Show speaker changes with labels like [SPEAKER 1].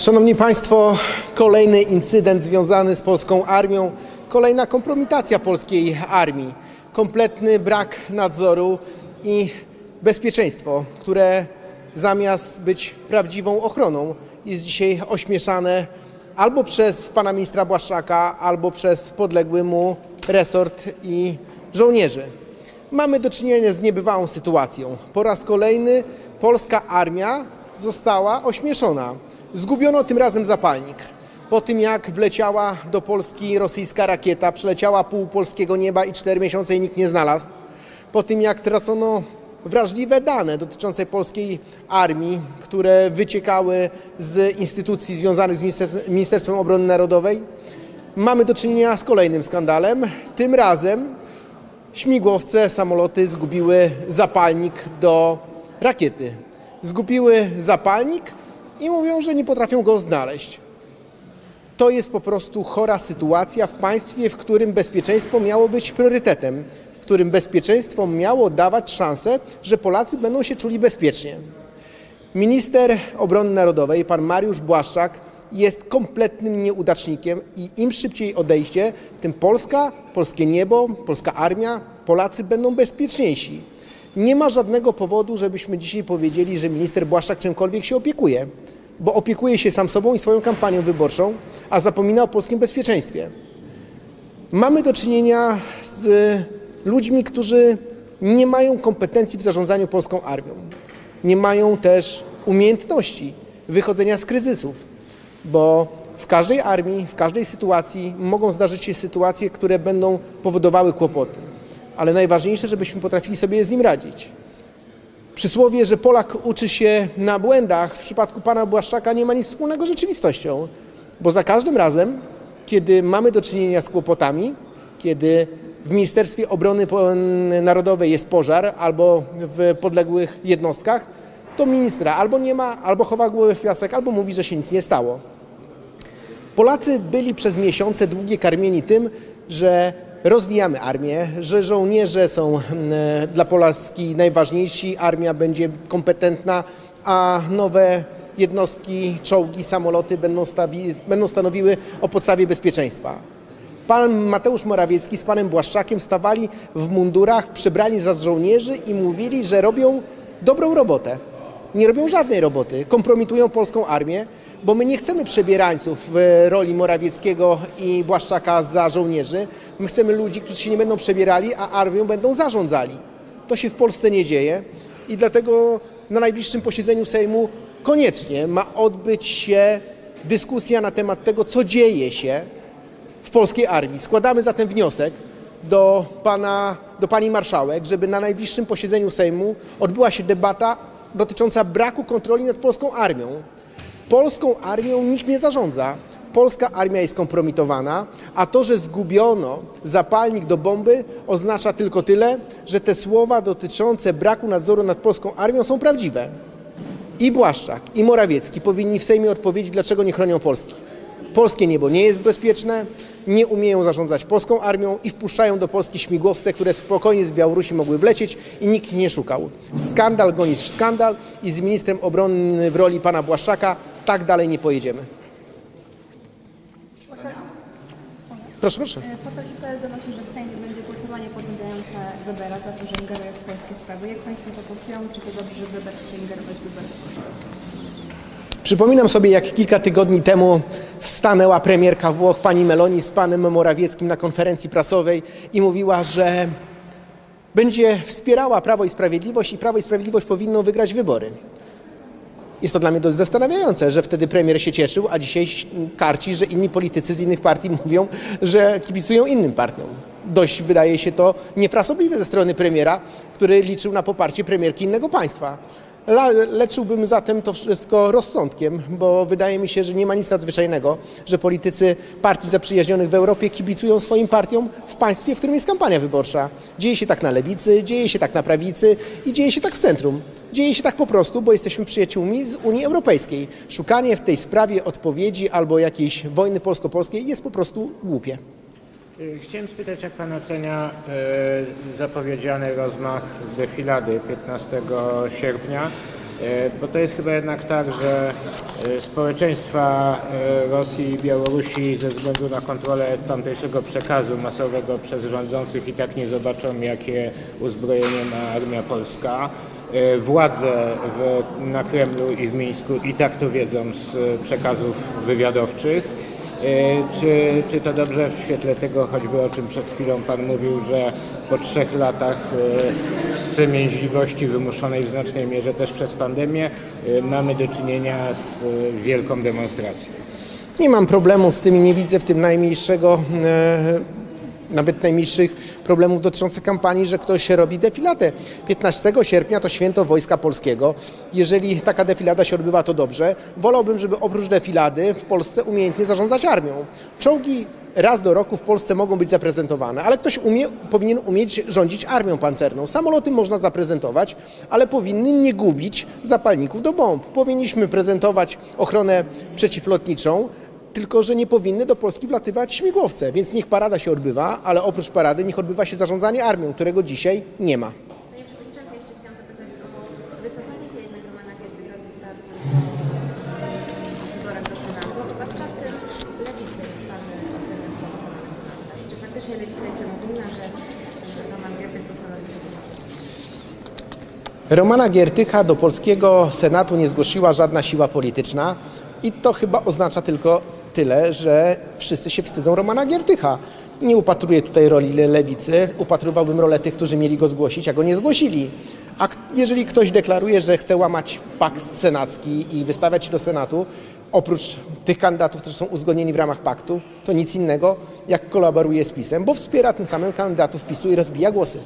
[SPEAKER 1] Szanowni Państwo, kolejny incydent związany z polską armią, kolejna kompromitacja polskiej armii, kompletny brak nadzoru i bezpieczeństwo, które zamiast być prawdziwą ochroną jest dzisiaj ośmieszane albo przez pana ministra Błaszczaka, albo przez podległy mu resort i żołnierzy. Mamy do czynienia z niebywałą sytuacją. Po raz kolejny polska armia została ośmieszona. Zgubiono tym razem zapalnik. Po tym jak wleciała do Polski rosyjska rakieta, przeleciała pół polskiego nieba i cztery miesiące jej nikt nie znalazł. Po tym jak tracono wrażliwe dane dotyczące polskiej armii, które wyciekały z instytucji związanych z Ministerstwem, Ministerstwem Obrony Narodowej, mamy do czynienia z kolejnym skandalem. Tym razem śmigłowce, samoloty zgubiły zapalnik do rakiety. Zgubiły zapalnik i mówią, że nie potrafią go znaleźć. To jest po prostu chora sytuacja w państwie, w którym bezpieczeństwo miało być priorytetem, w którym bezpieczeństwo miało dawać szansę, że Polacy będą się czuli bezpiecznie. Minister Obrony Narodowej, pan Mariusz Błaszczak, jest kompletnym nieudacznikiem i im szybciej odejście, tym Polska, polskie niebo, polska armia, Polacy będą bezpieczniejsi. Nie ma żadnego powodu, żebyśmy dzisiaj powiedzieli, że minister Błaszczak czymkolwiek się opiekuje, bo opiekuje się sam sobą i swoją kampanią wyborczą, a zapomina o polskim bezpieczeństwie. Mamy do czynienia z ludźmi, którzy nie mają kompetencji w zarządzaniu polską armią. Nie mają też umiejętności wychodzenia z kryzysów, bo w każdej armii, w każdej sytuacji mogą zdarzyć się sytuacje, które będą powodowały kłopoty. Ale najważniejsze, żebyśmy potrafili sobie z nim radzić. Przysłowie, że Polak uczy się na błędach, w przypadku pana Błaszczaka nie ma nic wspólnego z rzeczywistością, bo za każdym razem, kiedy mamy do czynienia z kłopotami, kiedy w Ministerstwie Obrony Narodowej jest pożar albo w podległych jednostkach, to ministra albo nie ma, albo chowa głowę w piasek, albo mówi, że się nic nie stało. Polacy byli przez miesiące długie karmieni tym, że rozwijamy armię, że żołnierze są mm, dla Polski najważniejsi, armia będzie kompetentna, a nowe jednostki, czołgi, samoloty będą, stawi, będą stanowiły o podstawie bezpieczeństwa. Pan Mateusz Morawiecki z panem Błaszczakiem stawali w mundurach, przebrani za żołnierzy i mówili, że robią dobrą robotę. Nie robią żadnej roboty, kompromitują polską armię, bo my nie chcemy przebierańców w roli Morawieckiego i Błaszczaka za żołnierzy. My chcemy ludzi, którzy się nie będą przebierali, a armią będą zarządzali. To się w Polsce nie dzieje i dlatego na najbliższym posiedzeniu Sejmu koniecznie ma odbyć się dyskusja na temat tego, co dzieje się w polskiej armii. Składamy zatem wniosek do, pana, do pani marszałek, żeby na najbliższym posiedzeniu Sejmu odbyła się debata dotycząca braku kontroli nad polską armią. Polską armią nikt nie zarządza. Polska armia jest kompromitowana, a to, że zgubiono zapalnik do bomby, oznacza tylko tyle, że te słowa dotyczące braku nadzoru nad polską armią są prawdziwe. I Błaszczak, i Morawiecki powinni w Sejmie odpowiedzieć, dlaczego nie chronią Polski. Polskie niebo nie jest bezpieczne, nie umieją zarządzać polską armią i wpuszczają do Polski śmigłowce, które spokojnie z Białorusi mogły wlecieć i nikt nie szukał. Skandal goni skandal i z ministrem obrony w roli pana Błaszczaka tak dalej nie pojedziemy. Proszę, proszę.
[SPEAKER 2] Portal IPL donosi, że w Sejmie będzie głosowanie potępiające Webera za to, że ingeruje w polskie sprawy. Jak Państwo zagłosują? Czy to dobrze, że Weber chce ingerować w wybory w Polsce?
[SPEAKER 1] Przypominam sobie, jak kilka tygodni temu stanęła premierka Włoch, pani Meloni, z panem Morawieckim na konferencji prasowej i mówiła, że będzie wspierała Prawo i Sprawiedliwość i Prawo i Sprawiedliwość powinno wygrać wybory. Jest to dla mnie dość zastanawiające, że wtedy premier się cieszył, a dzisiaj karci, że inni politycy z innych partii mówią, że kibicują innym partiom. Dość wydaje się to niefrasobliwe ze strony premiera, który liczył na poparcie premierki innego państwa. Leczyłbym zatem to wszystko rozsądkiem, bo wydaje mi się, że nie ma nic nadzwyczajnego, że politycy partii zaprzyjaźnionych w Europie kibicują swoim partiom w państwie, w którym jest kampania wyborcza. Dzieje się tak na lewicy, dzieje się tak na prawicy i dzieje się tak w centrum. Dzieje się tak po prostu, bo jesteśmy przyjaciółmi z Unii Europejskiej. Szukanie w tej sprawie odpowiedzi albo jakiejś wojny polsko-polskiej jest po prostu głupie.
[SPEAKER 3] Y, Chciałem spytać, jak Pan ocenia e, zapowiedziany rozmach defilady 15 sierpnia E, Bo to jest chyba jednak tak, że społeczeństwa Rosji i Białorusi ze względu na kontrolę tamtejszego przekazu masowego przez rządzących i tak nie zobaczą, jakie uzbrojenie ma armia polska. Władze w, na Kremlu i w Mińsku i tak to wiedzą z przekazów wywiadowczych. E, Czy, czy to dobrze w świetle tego, choćby o czym przed chwilą Pan mówił, że po trzech latach e, wstrzemięźliwości wymuszonej w znacznej mierze też przez pandemię e, mamy do czynienia z wielką demonstracją?
[SPEAKER 1] Nie mam problemu z tym i nie widzę w tym najmniejszego, nawet najmniejszych problemów dotyczących kampanii, że ktoś robi defiladę. 15 sierpnia to święto Wojska Polskiego. Jeżeli taka defilada się odbywa, to dobrze. Wolałbym, żeby oprócz defilady w Polsce umiejętnie zarządzać armią. Czołgi raz do roku w Polsce mogą być zaprezentowane, ale ktoś umie, powinien umieć rządzić armią pancerną. Samoloty można zaprezentować, ale powinny nie gubić zapalników do bomb. Powinniśmy prezentować ochronę przeciwlotniczą, tylko że nie powinny do Polski wlatywać śmigłowce. Więc niech parada się odbywa, ale oprócz parady niech odbywa się zarządzanie armią, którego dzisiaj nie ma.
[SPEAKER 4] Panie Przewodniczący, jeszcze chciałam zapytać o wycofanie się jednak Romana Giertycha ze startu w wyborach do Senatu. Zwłaszcza w tym lewicy, jak Pan ocenia słowa Pana mecenasa. I czy faktycznie lewica jest temu dumna, że że Roman Giertych postanowił się wycofać?
[SPEAKER 1] Romana Giertycha do polskiego Senatu nie zgłosiła żadna siła polityczna i to chyba oznacza tylko tyle, że wszyscy się wstydzą Romana Giertycha. Nie upatruję tutaj roli le- lewicy, upatrywałbym rolę tych, którzy mieli go zgłosić, a go nie zgłosili. A jeżeli ktoś deklaruje, że chce łamać pakt senacki i wystawiać się do Senatu, oprócz tych kandydatów, którzy są uzgodnieni w ramach paktu, to nic innego, jak kolaboruje z PiSem, bo wspiera tym samym kandydatów PiSu i rozbija głosy.